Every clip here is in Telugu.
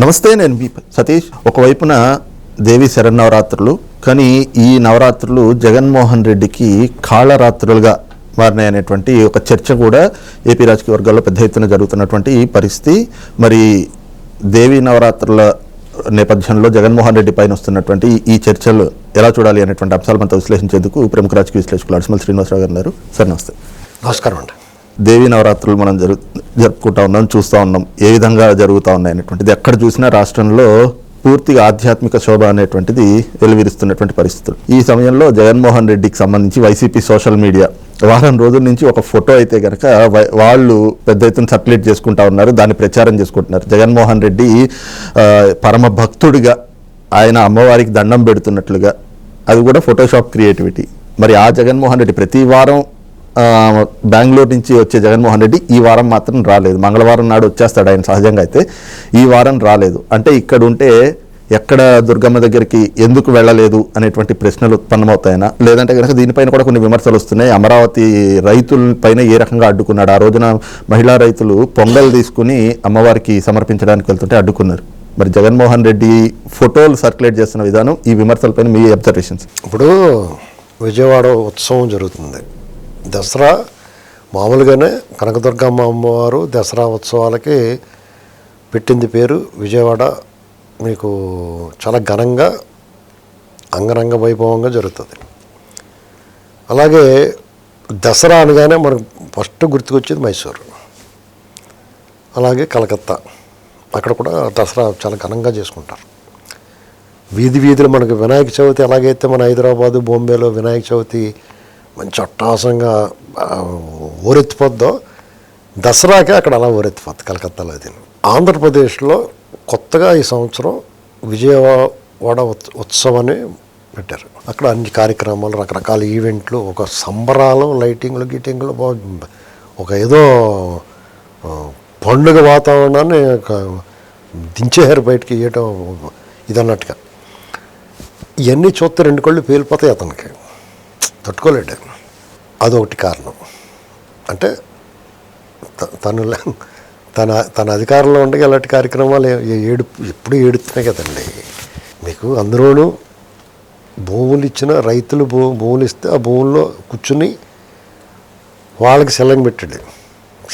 నమస్తే నేను మీ సతీష్. ఒకవైపున దేవి శరన్నవరాత్రులు కానీ ఈ నవరాత్రులు జగన్మోహన్ రెడ్డికి కాళరాత్రులుగా మారినాయనేటువంటి ఒక చర్చ కూడా ఏపీ రాజకీయ వర్గాల్లో పెద్ద ఎత్తున జరుగుతున్నటువంటి ఈ పరిస్థితి. మరి దేవి నవరాత్రుల నేపథ్యంలో జగన్మోహన్ రెడ్డి పైన వస్తున్నటువంటి ఈ చర్చలు ఎలా చూడాలి అనేటువంటి అంశాలు మనతో విశ్లేషించేందుకు ప్రముఖ రాజకీయ విశ్లేషకులు అడిసిమల్ శ్రీనివాసరావు గారు ఉన్నారు. సార్ నమస్తే. నమస్కారం అండి. దేవి నవరాత్రులు మనం జరు జరుపుకుంటా ఉన్నాం చూస్తూ ఉన్నాం ఏ విధంగా జరుగుతూ ఉన్నాయి అనేటువంటిది ఎక్కడ చూసినా రాష్ట్రంలో పూర్తిగా ఆధ్యాత్మిక శోభ అనేటువంటిది వెలువిరుస్తున్నటువంటి పరిస్థితులు. ఈ సమయంలో జగన్మోహన్ రెడ్డికి సంబంధించి వైసీపీ సోషల్ మీడియా వారం రోజుల నుంచి ఒక ఫోటో అయితే కనుక వాళ్ళు పెద్ద ఎత్తున సర్క్యులేట్ చేసుకుంటా ఉన్నారు దాన్ని ప్రచారం చేసుకుంటున్నారు. జగన్మోహన్ రెడ్డి పరమ భక్తుడిగా ఆయన అమ్మవారికి దండం పెడుతున్నట్లుగా అది కూడా ఫోటోషాప్ క్రియేటివిటీ మరి ఆ జగన్మోహన్ రెడ్డి ప్రతి వారం బెంగళూరు నుంచి వచ్చే జగన్మోహన్ రెడ్డి ఈ వారం మాత్రం రాలేదు. మంగళవారం నాడు వచ్చేస్తాడు ఆయన సహజంగా అయితే. ఈ వారం రాలేదు. అంటే ఇక్కడ ఉంటే ఎక్కడ దుర్గమ్మ దగ్గరికి ఎందుకు వెళ్ళలేదు అనేటువంటి ప్రశ్నలు ఉత్పన్నమవుతాయనా? లేదంటే కనుక దీనిపైన కూడా కొన్ని విమర్శలు వస్తున్నాయి. అమరావతి రైతులపైన ఏ రకంగా అడ్డుకున్నాడు? ఆ రోజున మహిళా రైతులు పొంగల్ తీసుకుని అమ్మవారికి సమర్పించడానికి వెళ్తుంటే అడ్డుకున్నారు. మరి జగన్మోహన్ రెడ్డి ఫోటోలు సర్క్యులేట్ చేస్తున్న విధానం ఈ విమర్శలపైన మీ అబ్జర్వేషన్స్. ఇప్పుడు విజయవాడ ఉత్సవం జరుగుతుంది. దసరా మామూలుగానే కనకదుర్గమ్మ అమ్మవారు దసరా ఉత్సవాలకి పెట్టింది పేరు విజయవాడ. మీకు చాలా ఘనంగా అంగరంగ వైభవంగా జరుగుతుంది. అలాగే దసరా అనగానే మనకు ఫస్ట్ గుర్తుకొచ్చేది మైసూరు. అలాగే కలకత్తా. అక్కడ కూడా దసరా చాలా ఘనంగా చేసుకుంటారు. వీధి వీధులు మనకు వినాయక చవితి ఎలాగైతే మన హైదరాబాదు బొంబేలో వినాయక చవితి మంచి అట్టాసంగా ఊరెత్తిపోద్దో దసరాకే అక్కడ అలా ఊరెత్తిపోద్ది కలకత్తాలో అది. ఆంధ్రప్రదేశ్లో కొత్తగా ఈ సంవత్సరం విజయవాడ ఉత్- ఉత్సవాన్ని పెట్టారు. అక్కడ అన్ని కార్యక్రమాలు రకరకాల ఈవెంట్లు ఒక సంబరాలు లైటింగ్లు గీటింగ్లు ఒక ఏదో పండుగ వాతావరణాన్ని ఒక దించేశారు బయటికి ఇవ్వటం ఇదన్నట్టుగా. ఇవన్నీ చూస్తే రెండు కళ్ళు పేలిపోతాయి అతనికి. తట్టుకోలేడు. అదొకటి కారణం. అంటే త- తను లే- తన తన అధికారంలో ఉండగా ఇలాంటి కార్యక్రమాలు ఏడు ఎప్పుడు ఏడుతున్నాయి కదండి. మీకు అందులోనూ భూములు ఇచ్చిన రైతులు భూ భూములు ఇస్తే ఆ భూముల్లో కూర్చుని వాళ్ళకి సెల్లంగి పెట్టాడు.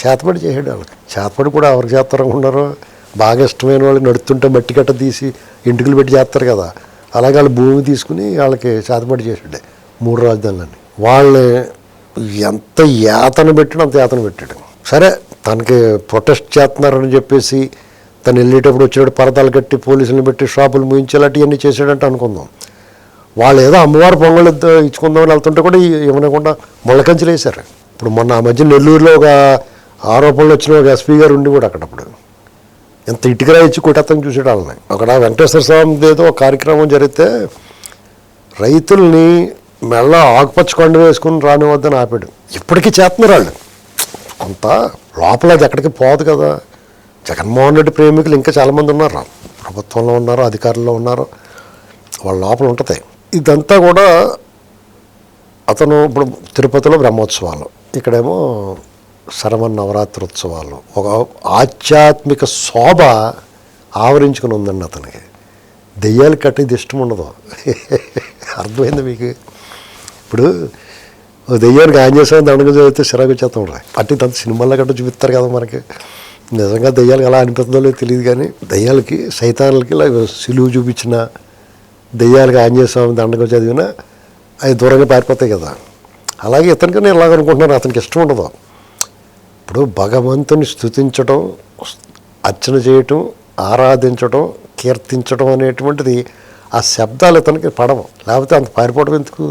చేతపడి చేసాడు వాళ్ళకి. చేతపడి కూడా ఎవరికి చేస్తారు అనుకున్నారో బాగా ఇష్టమైన వాళ్ళు నడుస్తుంటే మట్టి కట్ట తీసి ఇంటికలు పెట్టి చేస్తారు కదా. అలాగే వాళ్ళు భూమి తీసుకుని వాళ్ళకి చేతపడి చేసాడు మూడు రాజధానులని వాళ్ళని ఎంత యాతన పెట్టాడు అంత యాతన పెట్టాడు. సరే తనకి ప్రొటెస్ట్ చేస్తున్నారని చెప్పేసి తను వెళ్ళేటప్పుడు వచ్చేటప్పుడు పరదాలు కట్టి పోలీసులను పెట్టి షాపులు ముయించేలాంటివన్నీ చేసాడంటే అనుకుందాం. వాళ్ళు ఏదో అమ్మవారి పొంగలు ఇచ్చుకుందామని వెళ్తుంటే కూడా ఇవ్వనకుండా ముళ్ళకంచెలు వేశారు. ఇప్పుడు మొన్న ఆ మధ్య నెల్లూరులో ఒక ఆరోపణలు వచ్చిన ఒక ఎస్పీ గారు ఉండి కూడా అక్కడప్పుడు. ఎంత ఇటుకరా ఇచ్చి కొట్టేస్తాను చూసాడు వాళ్ళని. అక్కడ వెంకటేశ్వర స్వామిదేదో ఏదో ఒక కార్యక్రమం జరిగితే రైతుల్ని మెల్ల ఆకుపచ్చ కొండ వేసుకుని రానివద్దని ఆపాడు. ఇప్పటికీ చేస్తున్నారు వాళ్ళు. కొంత లోపల అది ఎక్కడికి పోదు కదా. జగన్మోహన్ రెడ్డి ప్రేమికులు ఇంకా చాలామంది ఉన్నారు. ప్రభుత్వంలో ఉన్నారు అధికారంలో ఉన్నారు. వాళ్ళ లోపల ఉంటుంది. ఇదంతా కూడా అతను ఇప్పుడు తిరుపతిలో బ్రహ్మోత్సవాలు. ఇక్కడేమో శరవణ నవరాత్రి ఉత్సవాలు ఒక ఆధ్యాత్మిక శోభ ఆవరించుకుని ఉందండి అతనికి. దెయ్యాలు కట్టేది ఇష్టం ఉండదు. అర్థమైంది మీకు? ఇప్పుడు ఓ దెయ్యానికి ఆంజనేయ స్వామి దండగ చదివితే చిరాకు చేస్తాం రా అట్టి అంత సినిమాల్లో గట్రా చూపిస్తారు కదా మనకి. నిజంగా దెయ్యాలకు ఎలా అనిపిస్తుందో లేదో తెలియదు కానీ దెయ్యాలకి సైతాన్లకి ఇలా సిలువు చూపించిన దెయ్యాలకి ఆంజనేయ స్వామి దండకం చదివినా అవి దూరంగా పారిపోతాయి కదా. అలాగే ఇతనికి నేను ఇలాగ అనుకుంటున్నాను అతనికి ఇష్టం ఉండదు. ఇప్పుడు భగవంతుని స్థుతించడం అర్చన చేయటం ఆరాధించడం కీర్తించడం అనేటువంటిది ఆ శబ్దాలు ఇతనికి పడవు. లేకపోతే అంత పారిపోవడం ఎందుకు?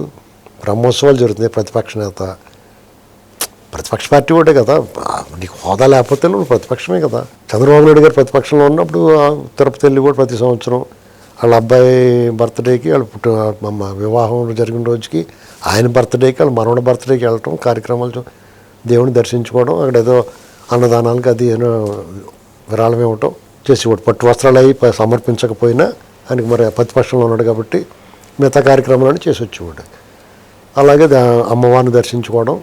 బ్రహ్మోత్సవాలు జరుగుతున్నాయి ప్రతిపక్ష నేత. ప్రతిపక్ష పార్టీ ఒకటే కదా. నీకు హోదా లేకపోతే నువ్వు ప్రతిపక్షమే కదా. చంద్రబాబు నాయుడు గారు ప్రతిపక్షంలో ఉన్నప్పుడు తిరుపతి వెళ్ళి కూడా ప్రతి సంవత్సరం వాళ్ళ అబ్బాయి బర్త్డేకి వాళ్ళ పుట్టు వివాహం జరిగిన రోజుకి ఆయన బర్త్డేకి వాళ్ళ మనవడ బర్త్డేకి వెళ్ళటం కార్యక్రమాలు చూ- దేవుని దర్శించుకోవడం అక్కడ ఏదో అన్నదానాలకు అది ఏదో విరాళం ఇవ్వటం చేసేవాడు పట్టు వస్త్రాలు అవి సమర్పించకపోయినా ఆయనకి మరి ప్రతిపక్షంలో ఉన్నాడు కాబట్టి మిగతా కార్యక్రమాలను చేసి వచ్చేవాడు. అలాగే దా- అమ్మవారిని దర్శించుకోవడం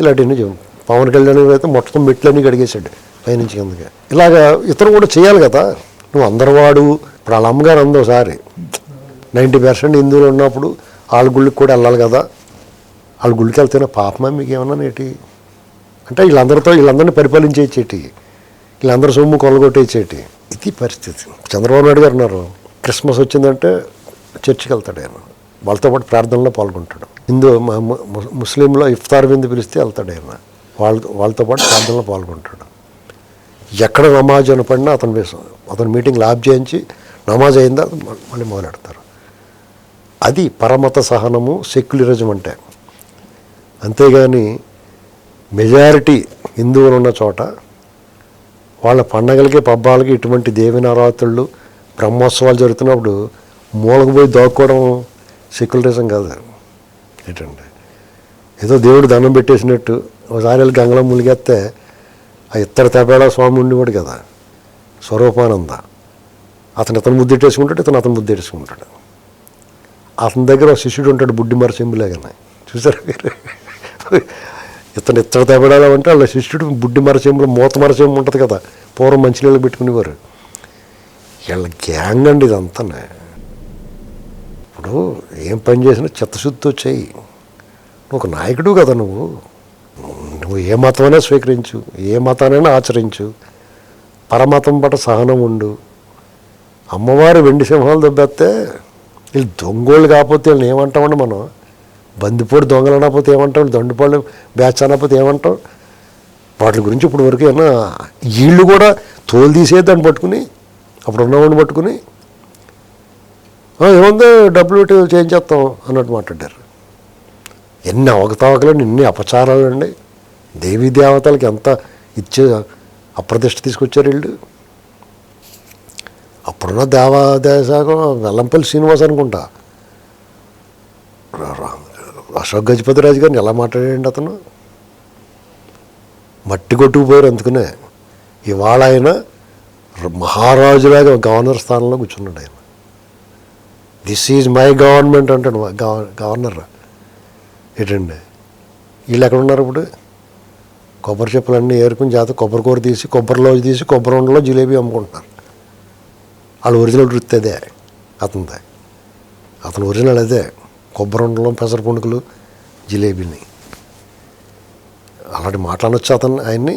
ఇలాంటివన్నీ పవన్ కళ్యాణ్ అయితే మొత్తం మెట్లన్నీ గడిగేశాడు పైనుంచి కిందకి. ఇలాగా ఇతరు కూడా చేయాలి కదా. నువ్వు అందరు వాడు ఇప్పుడు వాళ్ళ అమ్మగారు అంది ఒకసారి. నైంటీ పర్సెంట్ హిందువులు ఉన్నప్పుడు వాళ్ళ గుళ్ళకి కూడా వెళ్ళాలి కదా. వాళ్ళ గుళ్ళకి వెళ్తేనే పాపమా మీకు ఏమన్నా నేటి? అంటే వీళ్ళందరితో వీళ్ళందరినీ పరిపాలించేసేటి వీళ్ళందరూ సొమ్ము కొలగొట్టేసేటి ఇది పరిస్థితి. చంద్రబాబు నాయుడు గారు ఉన్నారు. క్రిస్మస్ వచ్చిందంటే చర్చికి వెళ్తాడు ఆయన. వాళ్ళతో పాటు ప్రార్థనలో పాల్గొంటాడు. హిందూ ముస్లింలో ఇఫ్తార్ విందు పిలిస్తే వెళ్తాడు ఆయన వాళ్ళ వాళ్ళతో పాటు ప్రార్థనలో పాల్గొంటాడు. ఎక్కడ నమాజ్ అని పడినా అతను వేసాం అతను మీటింగ్ లాబ్ చేయించి నమాజ్ అయిందా మళ్ళీ మొదలెడతారు. అది పరమత సహనము సెక్యులరిజం అంటే. అంతేగాని మెజారిటీ హిందువులు ఉన్న చోట వాళ్ళ పండగలకి పబ్బాలకి ఇటువంటి దేవి బ్రహ్మోత్సవాలు జరుగుతున్నప్పుడు మూలకు పోయి దాక్కోవడం సెక్యులరిజం కాదు. ఏంటండి ఏదో దేవుడు దండం పెట్టేసినట్టు ఒకసారి వెళ్ళి గంగలో మునిగేస్తే ఆ ఇత్తడి తెపేళ స్వామి ఉండేవాడు కదా. స్వరూపానంద. అతను ఇతను ముద్దెట్టేసుకుంటాడు ఇతను అతను ముద్దెట్టేసుకుంటాడు అతని దగ్గర శిష్యుడు ఉంటాడు బుడ్డి మరచెంబులాగానే చూసారా మీరు? ఇతను ఇత్తడి తెపడాలో అంటే వాళ్ళ శిష్యుడు బుడ్డి మరచెంబులు మూత మరచెంబు ఉంటుంది కదా. పూర్వం మంచినీళ్ళు పెట్టుకునేవారు. వీళ్ళ గ్యాంగ్ అండి ఇదంతానే ఇప్పుడు ఏం పని చేసినా చిత్తశుద్ధితో చేయి. ఒక నాయకుడు కదా నువ్వు. నువ్వు ఏ మతమైనా స్వీకరించు ఏ మతానైనా ఆచరించు. పరమతం పట్ల సహనం ఉండు. అమ్మవారు వెండి సింహాలు దెబ్బేస్తే వీళ్ళు దొంగోళ్ళు కాకపోతే వీళ్ళని ఏమంటామండి మనం? బందిపోటు దొంగలు అనకపోతే ఏమంటాం? దండుపాళ్ళు బ్యాచ్ అనకపోతే ఏమంటాం? వాటి గురించి ఇప్పుడు వరకు ఏమన్నా వీళ్ళు కూడా తోలు తీసేద్దాన్ని పట్టుకుని అప్పుడు ఉన్నవాడిని పట్టుకుని ఏముంది? డబ్బులు చేంజ్ చేస్తాం అన్నట్టు మాట్లాడారు. ఎన్ని అవకతవకలు ఎన్ని అపచారాలు అండి దేవీ దేవతలకి ఎంత ఇచ్చే అప్రతిష్ట తీసుకొచ్చారు వీళ్ళు. అప్పుడున్న దేవాదేశాఖ వెల్లంపల్లి శ్రీనివాస్ అనుకుంటా. రా- అశోక్ గజపతి రాజు గారిని ఎలా మాట్లాడండి అతను? మట్టి కొట్టుకుపోయారు అందుకనే. ఇవాళ ఆయన మహారాజులాగా గవర్నర్ స్థానంలో కూర్చున్నాడు ఆయన. దిస్ ఈజ్ మై గవర్నమెంట్ అంటాడు గవర్నర్. ఏంటండి? వీళ్ళు ఎక్కడ ఉన్నారు ఇప్పుడు? కొబ్బరి చెప్పులన్నీ ఏరుకుని చేత కొబ్బరి కూర తీసి కొబ్బరిలో తీసి కొబ్బరి ఉండలో జిలేబీ అమ్ముకుంటున్నారు. వాళ్ళు ఒరిజినల్ వృత్తి అదే అతనిదే. అతను ఒరిజినల్ అదే కొబ్బరి ఉండలో పెసర పుణుకులు జిలేబీని. అలాంటి మాట్లాడొచ్చు అతను ఆయన్ని.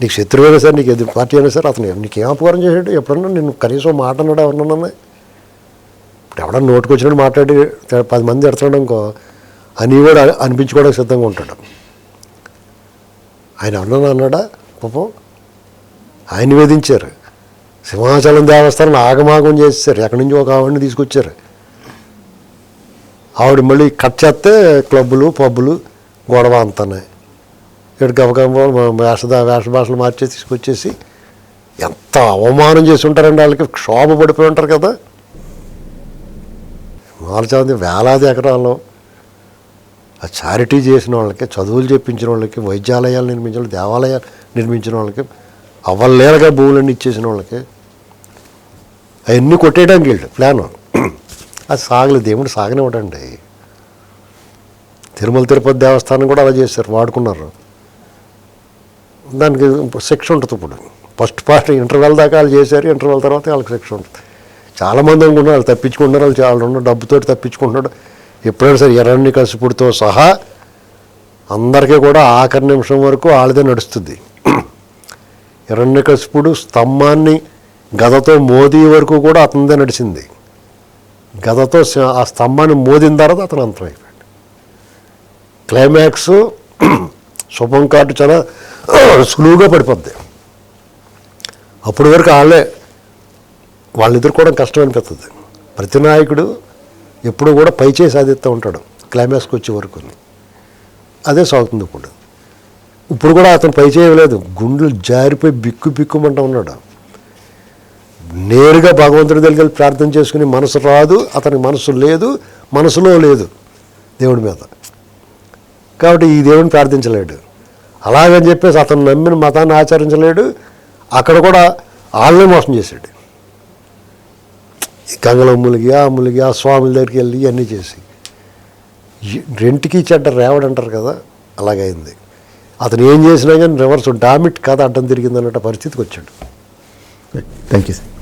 నీకు శత్రువైనా సరే నీకు ఎదురు పార్టీ అయినా సరే అతను నీకు అపకారం చేసాడు ఎప్పుడన్నా నేను కనీసం మాట అన్నాడు ఎవరన్నా ఇప్పుడు ఎవడన్నా నోటుకు వచ్చినట్టు మాట్లాడి పది మంది ఎడుతున్నాడు అనుకో అని కూడా అనిపించుకోవడానికి సిద్ధంగా ఉంటాడు. ఆయన ఎవరన్నా అన్నాడా? పాపం ఆయన వేధించారు. సింహాచలం దేవస్థానం ఆగమాగం చేసేసారు. ఎక్కడి నుంచి ఒక ఆవిడని తీసుకొచ్చారు. ఆవిడ మళ్ళీ కట్ చేస్తే క్లబ్బులు పబ్బులు గొడవ అంతానే ఇక్కడ గబగబ వేష వేష భాషలు మార్చేసి తీసుకొచ్చేసి ఎంత అవమానం చేసి ఉంటారండి వాళ్ళకి క్షోభ పడిపోయి ఉంటారు కదా. మాల్చాంది వేలాది ఎకరాల్లో ఆ చారిటీ చేసిన వాళ్ళకి చదువులు చెప్పించిన వాళ్ళకి వైద్యాలయాలు నిర్మించిన దేవాలయాలు నిర్మించిన వాళ్ళకి అవ్వలేలుగా భూములన్నీ ఇచ్చేసిన వాళ్ళకి అవన్నీ కొట్టేయడానికి వీళ్ళు ప్లాను. అది సాగలేదు దేవుడు సాగనివ్వడండి. తిరుమల తిరుపతి దేవస్థానం కూడా అలా చేశారు వాడుకున్నారు. దానికి శిక్ష ఉంటుంది ఇప్పుడు. ఫస్ట్ పార్ట్ ఇంటర్వెల్ దాకా వాళ్ళు చేశారు ఇంటర్వెల్ తర్వాత వాళ్ళకి శిక్ష ఉంటుంది. చాలామంది అనుకుంటున్నారు వాళ్ళు తప్పించుకుంటున్నారు వాళ్ళు చాలా ఉన్న డబ్బుతో తప్పించుకుంటున్నాడు ఎప్పుడైనా సరే ఎర్రన్ని కసిపుడితో సహా అందరికీ కూడా ఆఖరి నిమిషం వరకు వాళ్ళదే నడుస్తుంది. ఎర్రన్ని కసిపుడు స్తంభాన్ని గదతో మోదీ వరకు కూడా అతనిదే నడిచింది. గదతో ఆ స్తంభాన్ని మోదిన తర్వాత అతను అంతమైపోయాడు. క్లైమాక్స్ శుభం కార్డు చాలా సులువుగా పడిపోద్ది. అప్పటి వరకు వాళ్ళే వాళ్ళని ఎదుర్కోవడం కష్టం అనిపిస్తుంది ప్రతి నాయకుడు ఎప్పుడు కూడా పైచేయి సాధిస్తూ ఉంటాడు. క్లైమాక్స్కి వచ్చే వరకు అదే సాగుతుంది ఇప్పుడు. ఇప్పుడు కూడా అతను పై చేయలేదు గుండెలు జారిపోయి బిక్కు బిక్కుమంటూ ఉన్నాడు. నేరుగా భగవంతుడి దగ్గరికి వెళ్ళి ప్రార్థన చేసుకుని మనసు రాదు అతనికి మనసు లేదు మనసులో లేదు దేవుడి మీద. కాబట్టి ఈ దేవుడిని ప్రార్థించలేడు. అలాగని చెప్పేసి అతను నమ్మిన మతాన్ని ఆచరించలేడు. అక్కడ కూడా వాళ్ళనే మోసం చేశాడు. గంగలో ములిగి ఆ స్వామి స్వాముల దగ్గరికి వెళ్ళి ఇవన్నీ చేసి. రెంట్కి రెంటికి చెడ్డ రేవడంటారు కదా అలాగైంది అతను ఏం చేసినా కానీ రివర్స్ డామిట్ కథ అడ్డం తిరిగింది అన్నట్టు పరిస్థితికి వచ్చాడు. Thank you sir